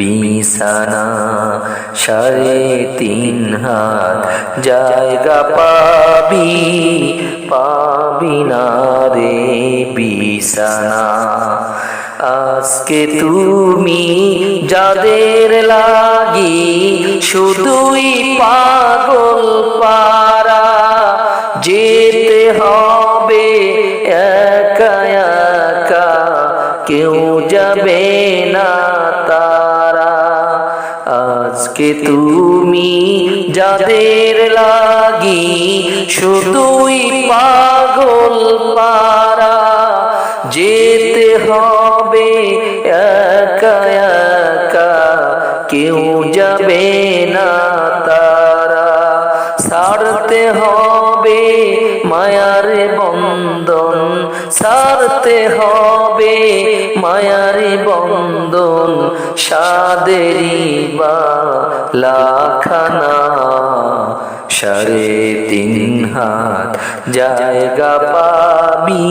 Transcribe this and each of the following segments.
বিছানা সাড়ে তিন হাত জায়গা পাবি পাবি না রে বিছানা। আজকে তুমি যাদের লাগি শুধুই পাগল আজকে তুমি? যাদের লাগি শুধুই পাগল পারা যেতে হবে একা একা কেউ যাবে না। সারতে হবে মায়ার বন্ধন সাদেরি বা লাখানা। সাড়ে তিন হাত জায়গা পাবি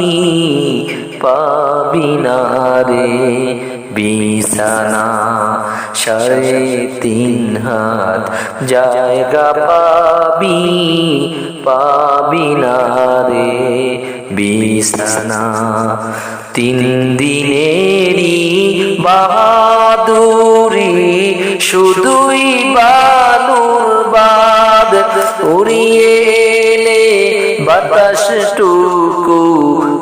পাবি না রে। বিছানা সাড়ে তিন হাত। জায়গা পাবি পাবি না রে বিছানা। তিন দিনেরই বাহাদুরি শুধুই বালুর বাদ উড়িয়ে এলে বাতাস টুকু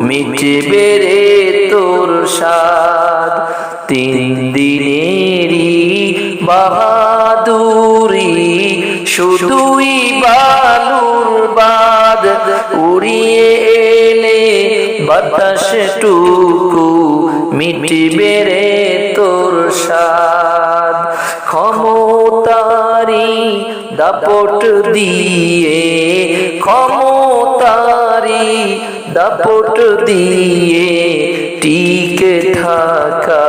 মিটবে রে তোর সাদ তিন দিনেরই বাহাদুরি, শুধুই বালুর বাদ উড়িয়ে এলে বাতাস টুকু মিটবে রে তোর সাদ ক্ষমতারি দাপট দিয়ে ক্ষমতারি দাপট দিয়ে টিকে থাকা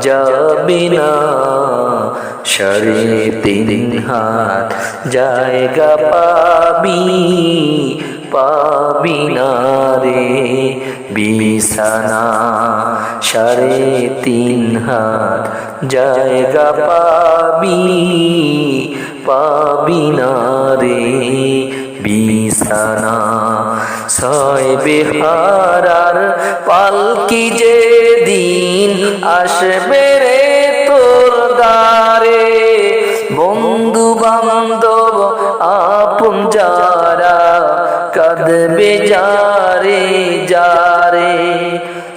যাবে না। সাড়ে তিন হাত জায়গা পাবি পাবি না রে। বিছানা সাড়ে তিন হাত জায়গা পাবি পাবি না রে। বিছানা ছয় বেহারার পালকি যে দিন আসবে রে তোর দ্বারে? বন্ধু বান্ধব, আপন যারা কাঁদবে যারে যারে?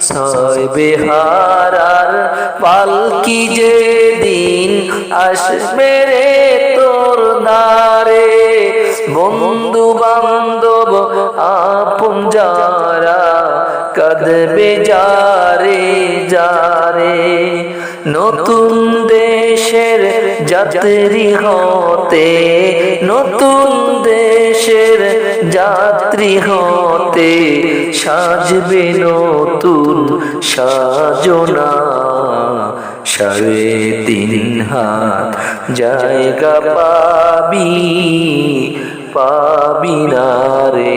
ছয় বেহারার পালকি যে দিন আসবে রে তোর দ্বারে? বন্ধু বান্ধব আপন যারা কাঁদবে যারে যারে নতুন দেশের যাত্রী হতে নতুন দেশের যাত্রী হতে সাজবে নতুন সাজনা সাড়ে তিন হাত জায়গা পাবি পাবি না রে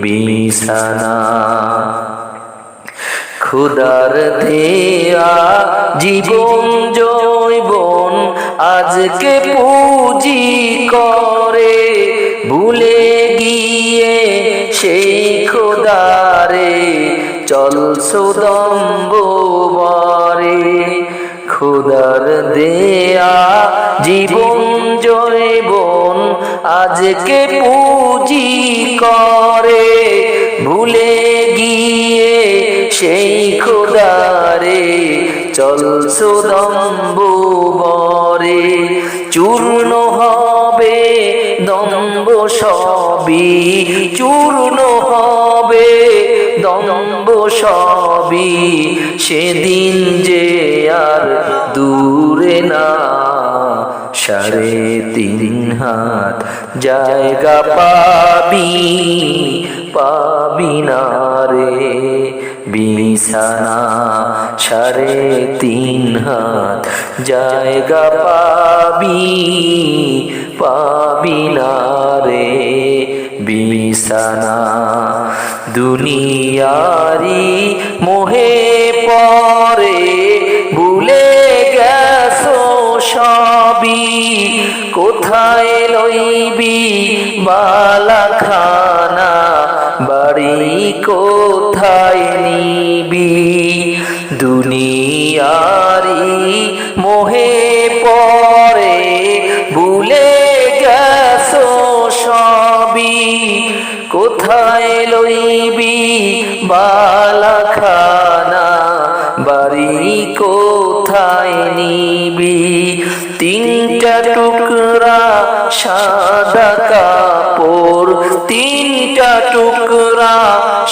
বিছানা। খুদার দেয়া জীবন জৈবন আজকে পুঁজি করে। ভুলে গিয়ে সেই খোদারে চল সুদম্ব বরে। খুদার দেয়া জীবন জৈবন আজকে পুঁজি করে ভুলে গিয়ে সেই খোদারে, চল সুদম্ব বরে চূর্ণ হবে দম্ব সবই, চূর্ণ হবে দম্ব সবই। সেদিন যে আর দূরে না সাড়ে তিন হাত। জায়গা পাবি পাবি না রে। বিছানা সাড়ে তিন হাত। জায়গা পাবি পাবি না রে। বিছানা দুনিয়ারি মোহে পরে কোথায় লইবি বালা খানা বাড়ি কোথায় নিবি? দুনিয়ারি মোহে পরে ভুলে গেছো সবই। কোথায় লইবি বালা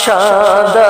সাদা